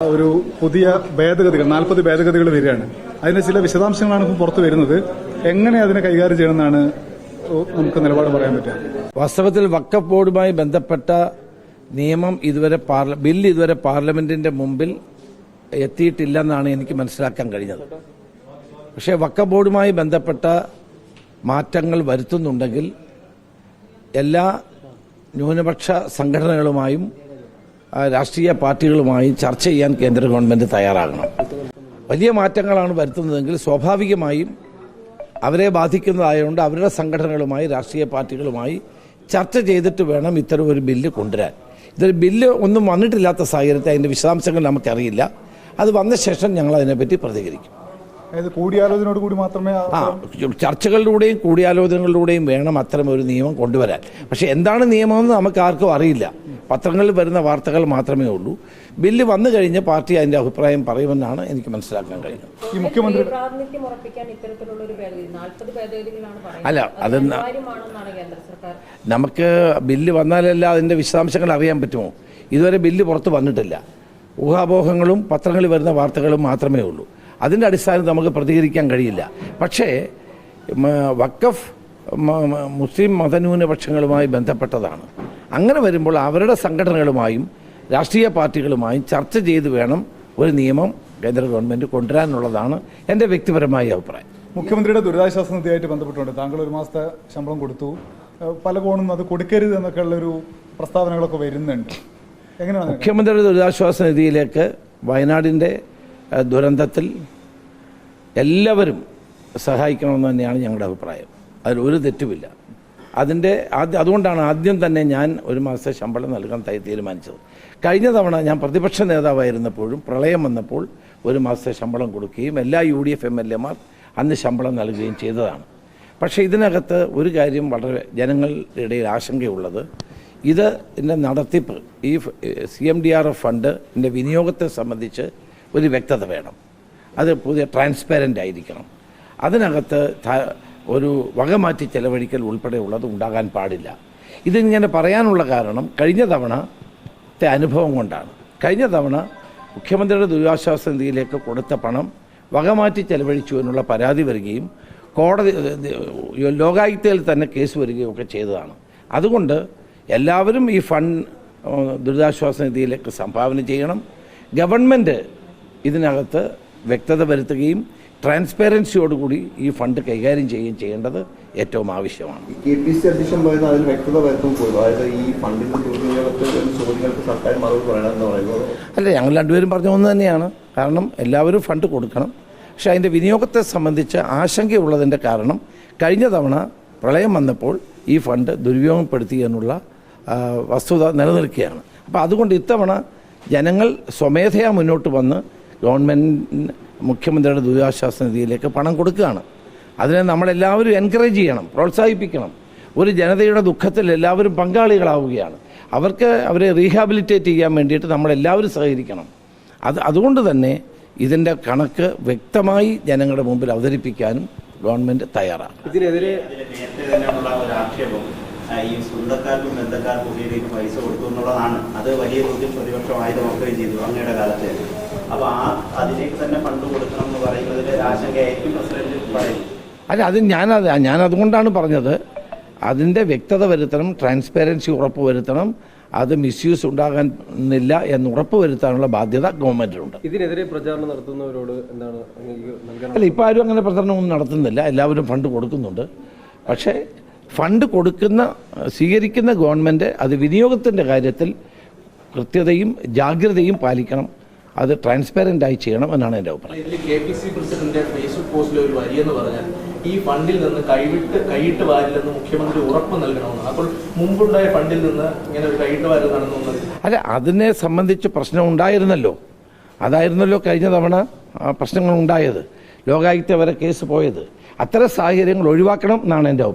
ഒരു പുതിയ ഭേദഗതികൾ നാൽപ്പത് ഭേദഗതികൾ വരികയാണ്. അതിന്റെ ചില വിശദാംശങ്ങളാണ് ഇപ്പോൾ പുറത്തു വരുന്നത്. എങ്ങനെ അതിനെ കൈകാര്യം ചെയ്യണമെന്നാണ് നമുക്ക് നിലപാട് പറയാൻ പറ്റുക. വാസ്തവത്തിൽ വക്കഫ് ബോർഡുമായി ബന്ധപ്പെട്ട നിയമം ഇതുവരെ ബില്ല് ഇതുവരെ പാർലമെന്റിന്റെ മുമ്പിൽ എത്തിയിട്ടില്ല എന്നാണ് എനിക്ക് മനസ്സിലാക്കാൻ കഴിഞ്ഞത്. പക്ഷേ വക്കഫ് ബോർഡുമായി ബന്ധപ്പെട്ട മാറ്റങ്ങൾ വരുത്തുന്നുണ്ടെങ്കിൽ എല്ലാ ന്യൂനപക്ഷ സംഘടനകളുമായും രാഷ്ട്രീയ പാർട്ടികളുമായി ചർച്ച ചെയ്യാൻ കേന്ദ്ര ഗവൺമെന്റ് തയ്യാറാകണം. വലിയ മാറ്റങ്ങളാണ് വരുത്തുന്നതെങ്കിൽ സ്വാഭാവികമായും അവരെ ബാധിക്കുന്നതായതുകൊണ്ട് അവരുടെ സംഘടനകളുമായി രാഷ്ട്രീയ പാർട്ടികളുമായി ചർച്ച ചെയ്തിട്ട് വേണം ഇത്തരം ഒരു ബില്ല് കൊണ്ടുവരാൻ. ഇതൊരു ബില്ല് ഒന്നും വന്നിട്ടില്ലാത്ത സാഹചര്യത്തിൽ അതിന്റെ വിശദാംശങ്ങൾ നമുക്കറിയില്ല. അത് വന്ന ശേഷം ഞങ്ങൾ അതിനെപ്പറ്റി പ്രതികരിക്കും. അതായത് കൂടിയാലോചനയോട് കൂടി മാത്രമേ ആ ചർച്ചകളിലൂടെയും കൂടിയാലോചനകളിലൂടെയും വേണം അത്തരം ഒരു നിയമം കൊണ്ടുവരാൻ. പക്ഷേ എന്താണ് നിയമമെന്ന് നമുക്ക് ആർക്കും അറിയില്ല. പത്രങ്ങളിൽ വരുന്ന വാർത്തകൾ മാത്രമേ ഉള്ളൂ. ബില്ല് വന്നു കഴിഞ്ഞ് പാർട്ടി അതിന്റെ അഭിപ്രായം പറയുമെന്നാണ് എനിക്ക് മനസ്സിലാക്കാൻ കഴിയുന്നത് ഈ മുഖ്യമന്ത്രി അല്ല, അത് നമുക്ക് ബില്ല് വന്നാലല്ല അതിന്റെ വിശദാംശങ്ങൾ അറിയാൻ പറ്റുമോ? ഇതുവരെ ബില്ല് പുറത്ത് വന്നിട്ടില്ല. ഊഹാപോഹങ്ങളും പത്രങ്ങളിൽ വരുന്ന വാർത്തകളും മാത്രമേ ഉള്ളൂ. അതിന്റെ അടിസ്ഥാനത്തിൽ നമുക്ക് പ്രതികരിക്കാൻ കഴിയില്ല. പക്ഷേ വക്കഫ് മുസ്ലിം മതന്യൂനപക്ഷങ്ങളുമായി ബന്ധപ്പെട്ടതാണ്. അങ്ങനെ വരുമ്പോൾ അവരുടെ സംഘടനകളുമായും രാഷ്ട്രീയ പാർട്ടികളുമായും ചർച്ച ചെയ്ത് വേണം ഒരു നിയമം കേന്ദ്ര ഗവൺമെന്റ് കൊണ്ടുവരാനുള്ളതാണ് എന്റെ വ്യക്തിപരമായ അഭിപ്രായം. മുഖ്യമന്ത്രിയുടെ ദുരിതാശ്വാസ നിധിയായിട്ട് ബന്ധപ്പെട്ടുണ്ട്. താങ്കൾ ഒരു മാസത്തെ ശമ്പളം കൊടുത്തു. പല കോണും അത് കൊടുക്കരുത് എന്നൊക്കെ ഉള്ളൊരു പ്രസ്താവനകളൊക്കെ വരുന്നുണ്ട്. എങ്ങനെയാണ് മുഖ്യമന്ത്രിയുടെ ദുരിതാശ്വാസ നിധിയിലേക്ക് വയനാടിന്റെ ദുരന്തത്തിൽ എല്ലാവരും സഹായിക്കണമെന്ന് തന്നെയാണ് ഞങ്ങളുടെ അഭിപ്രായം. അതിൽ ഒരു തെറ്റുമില്ല. അതിന്റെ ആദ്യം അതുകൊണ്ടാണ് ആദ്യം തന്നെ ഞാൻ ഒരു മാസത്തെ ശമ്പളം നൽകാൻ തീരുമാനിച്ചത്. കഴിഞ്ഞ തവണ ഞാൻ പ്രതിപക്ഷ നേതാവായിരുന്നപ്പോഴും പ്രളയം വന്നപ്പോൾ ഒരു മാസത്തെ ശമ്പളം കൊടുക്കുകയും എല്ലാ U D F M L എമാർ അന്ന് ശമ്പളം നൽകുകയും ചെയ്തതാണ്. പക്ഷേ ഇതിനകത്ത് ഒരു കാര്യം വളരെ ജനങ്ങളുടെ ഇടയിൽ ആശങ്കയുള്ളത്. ഇത് ഇതിന്റെ നടത്തിപ്പ് ഈ C M D R F ഫണ്ടിന്റെ വിനിയോഗത്തെ സംബന്ധിച്ച് ഒരു വ്യക്തത വേണം. അത് പുതിയ ട്രാൻസ്പാരന്റ് ആയിരിക്കണം. അതിനകത്ത് ഒരു വകമാറ്റി ചെലവഴിക്കൽ ഉൾപ്പെടെയുള്ളത് ഉണ്ടാകാൻ പാടില്ല. ഇതിങ്ങനെ പറയാനുള്ള കാരണം കഴിഞ്ഞ തവണത്തെ അനുഭവം കൊണ്ടാണ്. കഴിഞ്ഞ തവണ മുഖ്യമന്ത്രിയുടെ ദുരിതാശ്വാസ നിധിയിലേക്ക് കൊടുത്ത പണം വകമാറ്റി ചെലവഴിച്ചു എന്നുള്ള പരാതി വരികയും കോടതി ലോകായുക്തയിൽ തന്നെ കേസ് വരികയും ഒക്കെ ചെയ്തതാണ്. അതുകൊണ്ട് എല്ലാവരും ഈ ഫണ്ട് ദുരിതാശ്വാസ നിധിയിലേക്ക് സംഭാവന ചെയ്യണം. ഗവൺമെന്റ് ഇതിനകത്ത് വ്യക്തത വരുത്തുകയും ട്രാൻസ്പെറൻസിയോടുകൂടി ഈ ഫണ്ട് കൈകാര്യം ചെയ്യുകയും ചെയ്യേണ്ടത് ഏറ്റവും ആവശ്യമാണ്. കെ പി സി അധ്യക്ഷൻ പറയുന്നത് അതിൽ വ്യക്തത വരുത്തും അതായത് ഈ ഫണ്ടിന്റെ ചോദ്യങ്ങൾക്ക് സർക്കാർ മറുപടി പറയണമെന്ന് പറയുന്നത് അല്ല ഞങ്ങൾ രണ്ടുപേരും പറഞ്ഞ ഒന്ന് തന്നെയാണ്. കാരണം എല്ലാവരും ഫണ്ട് കൊടുക്കണം. പക്ഷെ അതിന്റെ വിനിയോഗത്തെ സംബന്ധിച്ച് ആശങ്കയുള്ളതിന്റെ കാരണം കഴിഞ്ഞ തവണ പ്രളയം വന്നപ്പോൾ ഈ ഫണ്ട് ദുരുപയോഗപ്പെടുത്തി എന്നുള്ള വസ്തുത നിലനിൽക്കുകയാണ്. അപ്പോൾ അതുകൊണ്ട് ഇത്തവണ ജനങ്ങൾ സ്വമേധയാ മുന്നോട്ട് വന്ന് ഗവൺമെന്റ് മുഖ്യമന്ത്രിയുടെ ദുരിതാശ്വാസ നിധിയിലേക്ക് പണം കൊടുക്കുകയാണ്. അതിനെ നമ്മളെല്ലാവരും എൻകറേജ് ചെയ്യണം പ്രോത്സാഹിപ്പിക്കണം. ഒരു ജനതയുടെ ദുഃഖത്തിൽ എല്ലാവരും പങ്കാളികളാവുകയാണ്. അവർക്ക് അവരെ റീഹാബിലിറ്റേറ്റ് ചെയ്യാൻ വേണ്ടിയിട്ട് നമ്മളെല്ലാവരും സഹകരിക്കണം. അത് അതുകൊണ്ട് തന്നെ ഇതിന്റെ കണക്ക് വ്യക്തമായി ജനങ്ങളുടെ മുമ്പിൽ അവതരിപ്പിക്കാനും ഗവൺമെന്റ് തയ്യാറാണ്. ഇതിനെതിരെ ഈ സ്വന്തക്കാർക്കും ബന്ധക്കാർക്കും പൈസ കൊടുത്തു എന്നുള്ളതാണ്. അത് വലിയ തോതിൽ പ്രതിപക്ഷം ആയുധമാക്കുകയും ചെയ്തു അങ്ങയുടെ കാലത്ത്. അപ്പൊ ആ അതിലേക്ക് തന്നെ ഫണ്ട് കൊടുക്കണം എന്ന് പറയുന്നതിൽ ആശങ്കയായിരിക്കും പ്രസിഡന്റ് പറയുന്നത് അല്ല അത് ഞാനത് ഞാൻ അതുകൊണ്ടാണ് പറഞ്ഞത്. അതിന്റെ വ്യക്തത വരുത്തണം ട്രാൻസ്പെറൻസി ഉറപ്പ് വരുത്തണം അത് മിസ്യൂസ് ഉണ്ടാകാനില്ല എന്ന് ഉറപ്പ് വരുത്താനുള്ള ബാധ്യത ഗവൺമെന്റിനുണ്ട് ഇതിനെതിരെ പ്രചാരണം നടത്തുന്നവരോട് എന്താണ് അല്ല ഇപ്പോൾ ആരും അങ്ങനെ പ്രചരണമൊന്നും നടത്തുന്നില്ല. എല്ലാവരും ഫണ്ട് കൊടുക്കുന്നുണ്ട്. പക്ഷേ ഫണ്ട് കൊടുക്കുന്ന സ്വീകരിക്കുന്ന ഗവൺമെന്റ് അത് വിനിയോഗത്തിന്റെ കാര്യത്തിൽ കൃത്യതയും ജാഗ്രതയും പാലിക്കണം. അത് ട്രാൻസ്പെറന്റ് ആയി ചെയ്യണം എന്നാണ് എന്റെ അഭിപ്രായം. K P C president Facebook പോസ്റ്റിലെ ഒരു വരിയെന്ന് പറഞ്ഞാൽ ഈ ഫണ്ടിൽ നിന്ന് കൈവിട്ട് കൈയിട്ട് വാരില്ലെന്ന് മുഖ്യമന്ത്രി ഉറപ്പ് നൽകണമെന്നാണ്. അപ്പോൾ മുമ്പുണ്ടായ ഫണ്ടിൽ നിന്ന് ഇങ്ങനെ ഒരു കൈയിട്ട് വാരൽ നടന്നു അല്ല അതിനെ സംബന്ധിച്ച് പ്രശ്നം ഉണ്ടായിരുന്നല്ലോ. അതായിരുന്നല്ലോ കഴിഞ്ഞ തവണ പ്രശ്നങ്ങൾ ഉണ്ടായത്. ലോകായുക്ത വരെ കേസ് പോയത്. അത്തരം സാഹചര്യങ്ങൾ ഒഴിവാക്കണം എന്നാണ് എന്റെ അഭിപ്രായം.